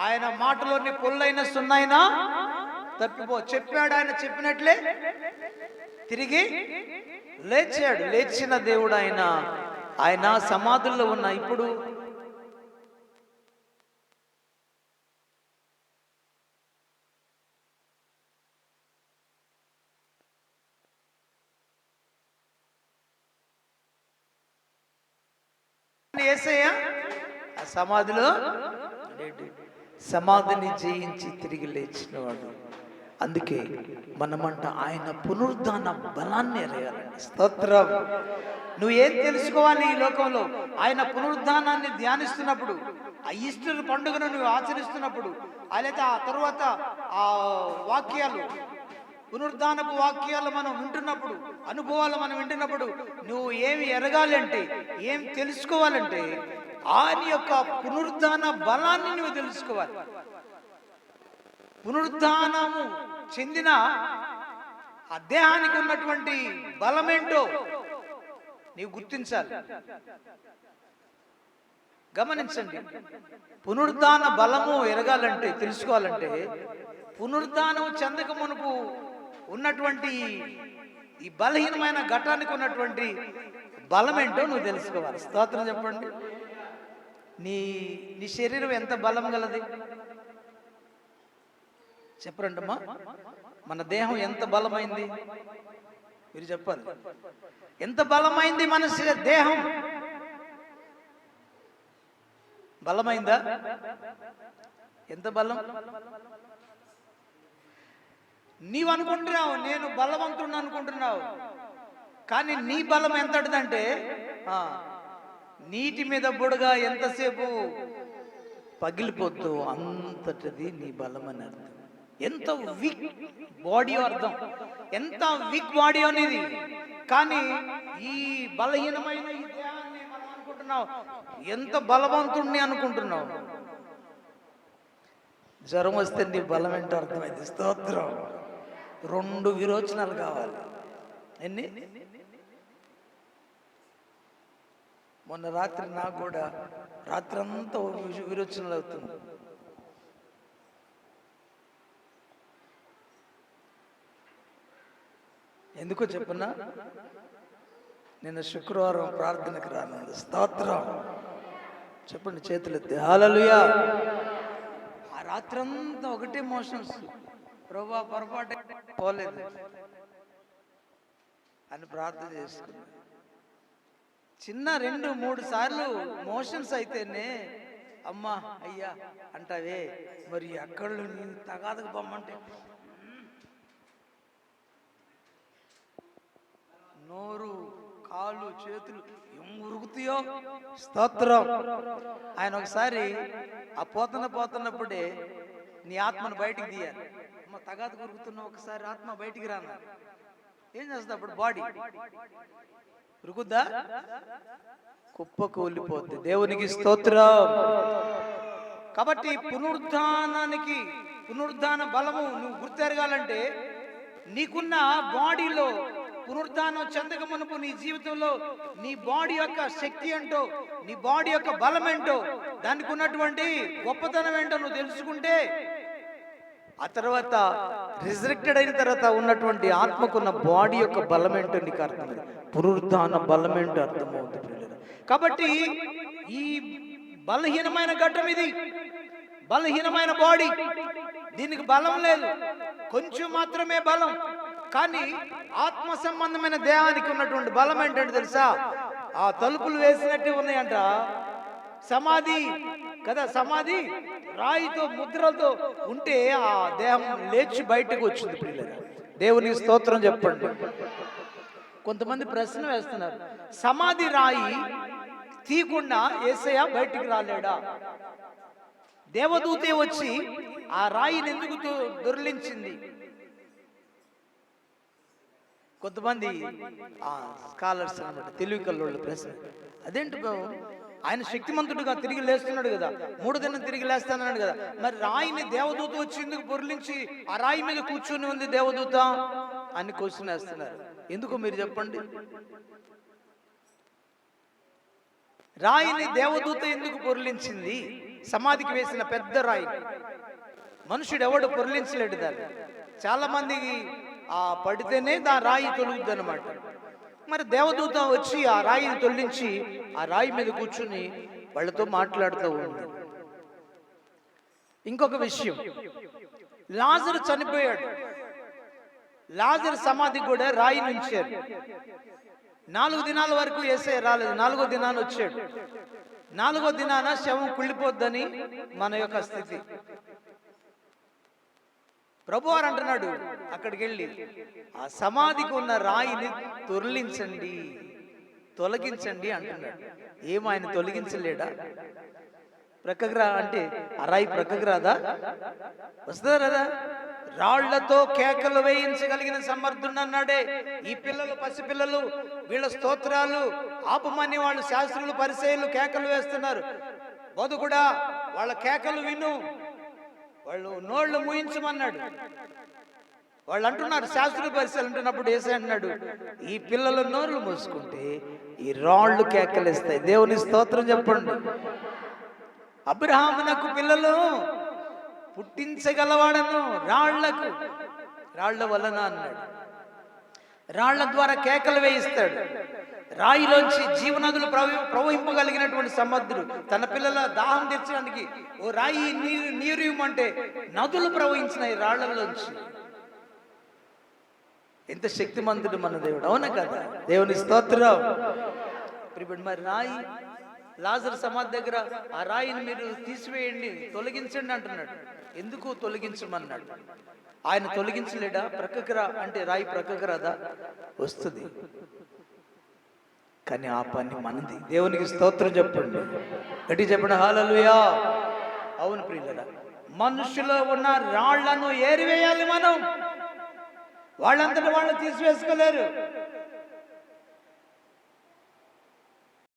ఆయన మాటలోని పొల్లైన సున్నైనా తప్పిపో. చెప్పాడు ఆయన చెప్పినట్లే. తిరిగి లేచాడు. లేచిన దేవుడు ఆయన ఆయన సమాధుల్లో ఉన్న ఇప్పుడు ఏసయ్య సమాధిలో లేడు. సమాధిని జయించి తిరిగి లేచినవాడు. అందుకే మనమంట ఆయన పునరుద్ధాన బలాన్ని ఎరగాలండి స్తోత్రం. నువ్వు ఏం తెలుసుకోవాలి ఈ లోకంలో? ఆయన పునరుద్ధానాన్ని ధ్యానిస్తున్నప్పుడు ఆ ఈస్టర్ పండుగను నువ్వు ఆచరిస్తున్నప్పుడు అయితే ఆ తరువాత ఆ వాక్యాలు పునరుద్ధానపు వాక్యాలు మనం వింటున్నప్పుడు అనుభవాలు మనం వింటున్నప్పుడు నువ్వు ఏమి ఎరగాలంటే ఏం తెలుసుకోవాలంటే ఆయన యొక్క పునరుద్ధాన బలాన్ని నువ్వు తెలుసుకోవాలి. పునరుద్ధానము చెందిన ఆ దేహానికి ఉన్నటువంటి బలమేంటో నీవు గుర్తించాలి. గమనించండి. పునరుద్ధాన బలము ఎరగాలంటే తెలుసుకోవాలంటే పునరుద్ధానం చెందక మనకు ఉన్నటువంటి ఈ బలహీనమైన ఘటానికి ఉన్నటువంటి బలం ఏంటో నువ్వు తెలుసుకోవాలి. స్తోత్రం చెప్పండి. నీ నీ శరీరం ఎంత బలం గలది? చెప్పరండమ్మా. మన దేహం ఎంత బలమైంది? మీరు చెప్పాలి. ఎంత బలమైంది మన దేహం? బలమైందా? ఎంత బలం? నీవు అనుకుంటున్నావు నేను బలవంతుడిని అనుకుంటున్నావు. కానీ నీ బలం ఎంతటిదంటే ఆ, నీటి మీద బుడగా ఎంతసేపు? పగిలిపోద్దు అంతటిది నీ బలం అని అర్థం. ఎంత వీక్ బాడీ అర్థం. ఎంత వీక్ బాడీ అనేది. కానీ ఈ బలహీనమైన ఈ దేహాన్ని మనం అనుకుంటున్నావు. ఎంత బలవంతుణ్ణి అనుకుంటున్నావు. జ్వరం వస్తే నీ బలం ఏంటో అర్థమైంది. స్తోత్రం. రెండు విరోచనాలు కావాలి. ఎన్ని? మొన్న రాత్రి నాకు కూడా రాత్రి అంతా విరోచనలు అవుతుంది ఎందుకో చెప్పున్నా నిన్న శుక్రవారం ప్రార్థనకు రానుంది. స్తోత్రం. చెప్పండి చేతులెత్తి. హాలలుయా ఆ రాత్రంతా ఒకటే మోషన్స్. ప్రభా పొరపాటు పోలేదు. అని ప్రార్థన చేసుకున్నా చిన్న రెండు మూడు సార్లు మోషన్స్ అయితేనే అమ్మా అయ్యా అంటావే మరి ఎక్కడ తగాదకు బొమ్మంటే. నోరు కాళ్ళు చేతులు ఏం ఉరుకుతాయో. స్తోత్రం. ఆయన ఒకసారి ఆ పోతున్న పోతున్నప్పుడే నీ ఆత్మను బయటికి తీయాలి. తగాదు కొరుకుతున్నావు ఒకసారి ఆత్మ బయటికి రాను ఏం చేస్తుంది అప్పుడు? బాడీ ఉరుకుద్దా? కుప్ప కూలిపోద్ది దేవునికి స్తోత్రం. కాబట్టి పునరుద్ధానానికి పునరుద్ధాన బలము నువ్వు గుర్తెరగాలంటే నీకున్న బాడీలో పునరుద్ధానం చెందక మునుపు నీ జీవితంలో నీ బాడీ యొక్క శక్తి ఏంటో నీ బాడీ యొక్క బలం ఏంటో దానికి ఉన్నటువంటి గొప్పతనం ఏంటో నువ్వు తెలుసుకుంటే ఆ తర్వాత రిజరెక్టెడ్ అయిన తర్వాత ఉన్నటువంటి ఆత్మకున్న బాడీ యొక్క బలం ఏంటో నీకు అర్థమైంది. పునరుద్ధాన బలం ఏంటో అర్థమవుతుంది కాబట్టి ఈ బలహీనమైన ఘట్టం ఇది. బలహీనమైన బాడీ దీనికి బలం లేదు. కొంచెం మాత్రమే బలం. కానీ ఆత్మ సంబంధమైన దేహానికి ఉన్నటువంటి బలం ఏంటంటే తెలుసా? ఆ తలుపులు వేసినట్టు ఉన్నాయంట సమాధి. కదా సమాధి? రాయితో ముద్రలతో ఉంటే ఆ దేహం లేచి బయటకు వచ్చింది పిల్లలు దేవుని స్తోత్రం చెప్పండి. కొంతమంది ప్రశ్న వేస్తున్నారు. సమాధి రాయి తీయకుండా ఏసయ్య బయటికి రాలేడా? దేవదూతే వచ్చి ఆ రాయిని ఎందుకు దొరిలించింది? కొంతమంది ఆ స్కాలర్స్ అనమాట తెలివి ప్రశ్న. అదేంటి బాబు? ఆయన శక్తిమంతుడుగా తిరిగి లేస్తున్నాడు కదా. మూడు దినం తిరిగి లేస్తానన్నాడు కదా. మరి రాయిని దేవదూత వచ్చి ఎందుకు ఆ రాయి మీద కూర్చొని ఉంది దేవదూత? అని క్వశ్చన్ వేస్తున్నారు. ఎందుకు మీరు చెప్పండి? రాయిని దేవదూత ఎందుకు పొర్లించింది? సమాధికి వేసిన పెద్ద రాయి. మనుషుడు ఎవడు పొరలించలేడు దాన్ని. చాలా మందికి ఆ పడితేనే దా రాయి తొలుగుద్ది అనమాట మరి దేవదూత వచ్చి ఆ రాయిని తొలగించి ఆ రాయి మీద కూర్చుని వాళ్ళతో మాట్లాడుతూ ఉంది ఇంకొక విషయం. లాజరు చనిపోయాడు. లాజరు సమాధి కూడా రాయి నుంచారు నాలుగు దినాల వరకు వేసే రాలేదు. నాలుగో దినాన వచ్చాడు. నాలుగో దినాన శవం కుళ్ళిపోద్దని మన యొక్క స్థితి. ప్రభువారు అంటున్నాడు అక్కడికి వెళ్ళి ఆ సమాధికి ఉన్న రాయిని తొరలించండి. తొలగించండి అంటున్నాడు. ఏం ఆయన తొలగించలేడా? ప్రక్కకు రా అంటే అరాయి రాయి ప్రక్కకు రాదా? వస్తుందా రాదా? రాళ్ళతో కేకలు వేయించగలిగిన సమర్థుడు అన్నాడే. ఈ పిల్లలు పసిపిల్లలు వీళ్ళ స్తోత్రాలు ఆపమని వాళ్ళు శాస్త్రులు పరిచయలు కేకలు వేస్తున్నారు. బతుకుడా వాళ్ళ కేకలు విను. వాళ్ళు నోళ్ళు ముయించమన్నాడు. వాళ్ళు అంటున్నారు శాస్త్రీయ పరిశీలన అంటున్నప్పుడు ఏసై అన్నాడు ఈ పిల్లల నోరులు మూసుకుంటే ఈ రాళ్ళు కేకలిస్తాయి. దేవుని స్తోత్రం చెప్పండి. అబ్రహామునకు పిల్లలు పుట్టించగలవాడను రాళ్ళకు. రాళ్ళ వలన అన్నాడు. రాళ్ళ ద్వారా కేకలు వేయిస్తాడు. రాయిలోంచి జీవనదులు ప్రవహి ప్రవహింపగలిగినటువంటి సమర్థుడు. తన పిల్లల దాహం తీర్చడానికి ఓ రాయి నీరు నీరు ఇవ్వమంటే నదులు ప్రవహించినాయి రాళ్ళలోంచి. ఎంత శక్తిమంతుడు మన దేవుడు. అవునా కదా? దేవుని స్తోత్రం. ఇప్పుడు మరి రాయి లాజర్ సమాధి దగ్గర ఆ రాయిని మీరు తీసివేయండి తొలగించండి అంటున్నాడు. ఎందుకు తొలగించమన్నాడు? ఆయన తొలగించలేడా? ప్రక్కకి రా అంటే రాయి ప్రక్కకు రాదా? వస్తుంది. కానీ ఆ పని మనది. దేవునికి స్తోత్రం చెప్పండి. గట్టి చెప్పండి హాలలుయా అవును ప్రియులరా మనుషులో ఉన్న రాళ్ళను ఏరివేయాలి మనం. వాళ్ళంతటా వాళ్ళు తీసివేసుకోలేరు.